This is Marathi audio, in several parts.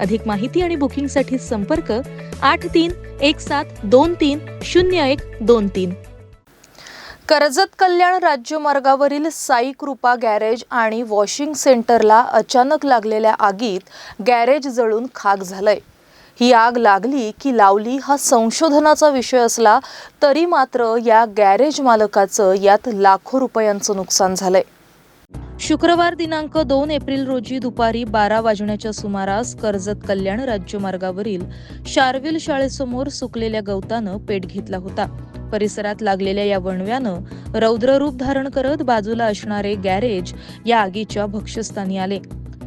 अधिक माहिती आणि बुकिंगसाठी संपर्क आठ तीन एक सात दोन तीन शून्य एक दोन तीन. कर्जत कल्याण राज्यमार्गावरील साई कृपा गॅरेज आणि वॉशिंग सेंटरला अचानक लागलेल्या आगीत गॅरेज जळून खाक झालंय. ही आग लागली की लावली हा संशोधनाचा विषय असला तरी मात्र या गॅरेज मालकाचं यात लाखो रुपयांचं नुकसान झालंय. शुक्रवार दिनांक दोन एप्रिल रोजी दुपारी बारा वाजण्याच्या सुमारास कर्जत कल्याण राज्यमार्गावरील शार्विल शाळेसमोर सुकलेल्या गवतानं पेट घेतला होता. परिसरात लागलेल्या या वणव्यानं रौद्र रूप धारण करत बाजूला असणारे गॅरेज या आगीच्या भक्ष्यस्थानी आले.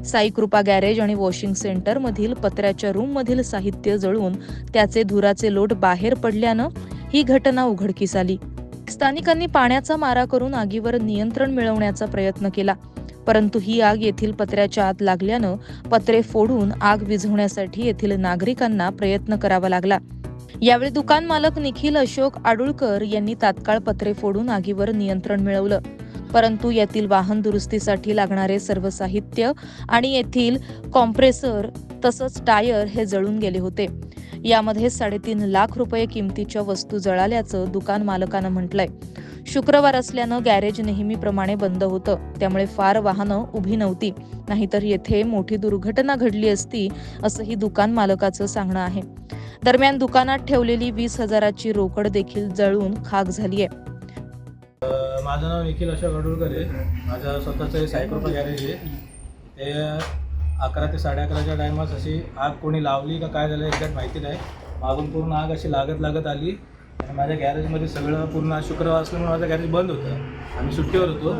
साईकृपा गॅरेज आणि वॉशिंग सेंटर मधील पत्र्याच्या रूम मधील साहित्य जळून त्याचे धुराचे लोट बाहेर पडल्यानं ही घटना उघडकीस आली. स्थानिकांनी पाण्याचा मारा करून आगीवर नियंत्रण मिळवण्याचा प्रयत्न केला. परंतु ही आग येथील पत्र्याच्या आत लागल्यानं पत्रे फोडून आग विझवण्यासाठी येथील नागरिकांना प्रयत्न करावा लागला. यावेळी दुकान मालक निखिल अशोक आडुळकर यांनी तात्काळ पत्रे फोडून आगीवर नियंत्रण मिळवलं. परंतु यातील वाहन दुरुस्तीसाठी लागणारे सर्व साहित्य आणि येथील कॉम्प्रेसर तसंच टायर हे जळून गेले होते. यामध्ये साडेतीन लाख रुपये किमतीच्या वस्तू जळाल्याचं दुकान मालकानं म्हटलंय. शुक्रवार असल्यानं गॅरेज नेहमीप्रमाणे बंद होतं. त्यामुळे फार वाहनं उभी नव्हती. नाहीतर येथे मोठी दुर्घटना घडली असती असंही दुकान मालकाचं सांगणं आहे. दरम्यान दुकानात ठेवलेली वीस हजाराची रोकड देखील जळून खाक झालीय. आहे माझं नाव निखिल अशोक अडुळकर आहे. माझं स्वतःचं हे गॅरेज आहे. ते अकरा ते साडे अकराच्या टायमात अशी आग कोणी लावली का काय झालं एक्झॅक्ट माहिती नाही. मागून पूर्ण आग अशी लागत लागत आली. आणि माझ्या गॅरेजमध्ये सगळं पूर्ण शुक्रवार असल्यामुळे माझं गॅरेज बंद होतं. आम्ही सुट्टीवर होतो.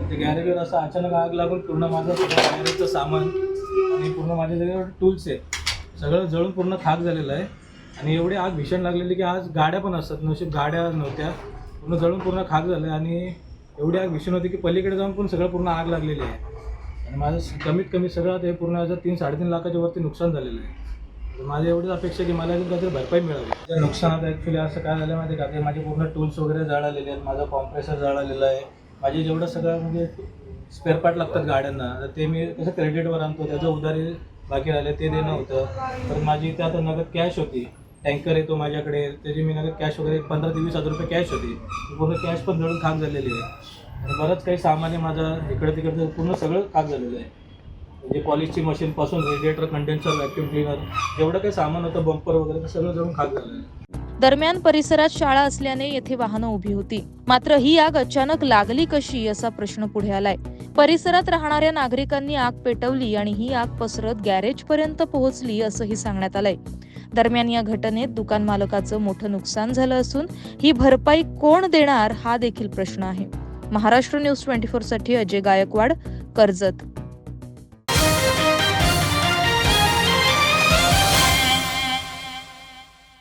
तर ते गॅरेजवर असं अचानक आग लागून पूर्ण माझं गॅरेजचं सामान आणि पूर्ण माझे सगळे टूल्स आहेत सगळं जळून पूर्ण खाक झालेलं आहे. आणि एवढी आग भीषण लागलेली की आज गाड्या पण असतात. नशीब गाड्या नव्हत्या. पूर्ण जळून पूर्ण खाक झालं आणि एवढी आग भीषण होती की पलीकडे जाऊन पण सगळं पूर्ण आग लागलेली आहे. आणि माझं कमीत कमी सगळं ते पूर्ण याचं तीन साडेतीन लाखाच्या वरती नुकसान झालेलं आहे. तर माझी एवढीच अपेक्षा की मला अजून काहीतरी भरपाई मिळावी. त्या नुकसानात ॲक्च्युली असं काय झालं माहिती का? ते माझे पूर्ण टूल्स वगैरे जळालेले आहेत. माझा कॉम्प्रेसर जळालेला आहे. माझे जेवढं सगळं म्हणजे स्पेअर पार्ट लागतात गाड्यांना तर ते मी कसं क्रेडिटवर आणतो त्याचं उधारी बाकी राहिले ते देणं होतं. तर माझी इथे आता नगद कॅश होती. टँकर येतो माझ्याकडे. त्याची मी नाही कॅश वगैरे पंधरा ते वीस हजार रुपये कॅश होती. पूर्ण कॅश पण जळून खाक झालेली आहे. आणि बरंच काही सामान आहे माझं. इकडे तिकडे पूर्ण सगळं खाक झालेलं आहे. म्हणजे पॉलिशची मशीनपासून रेडिएटर कंडेन्सर व्हॅक्युम क्लिनर एवढं काही सामान होतं बंपर वगैरे सगळं जळून खाक झालेलं आहे. दरम्यान परिसरात शाळा असल्याने येथे वाहनं उभी होती. मात्र ही आग अचानक लागली कशी असा प्रश्न पुढे आलाय. परिसरात राहणाऱ्या नागरिकांनी आग पेटवली आणि ही आग पसरत गॅरेज पर्यंत पोहोचली असंही सांगण्यात आलंय. दरम्यान या घटनेत दुकान मालकाचं मोठं नुकसान झालं असून ही भरपाई कोण देणार हा देखील प्रश्न आहे. महाराष्ट्र न्यूज ट्वेंटी फोरसाठी अजय गायकवाड कर्जत.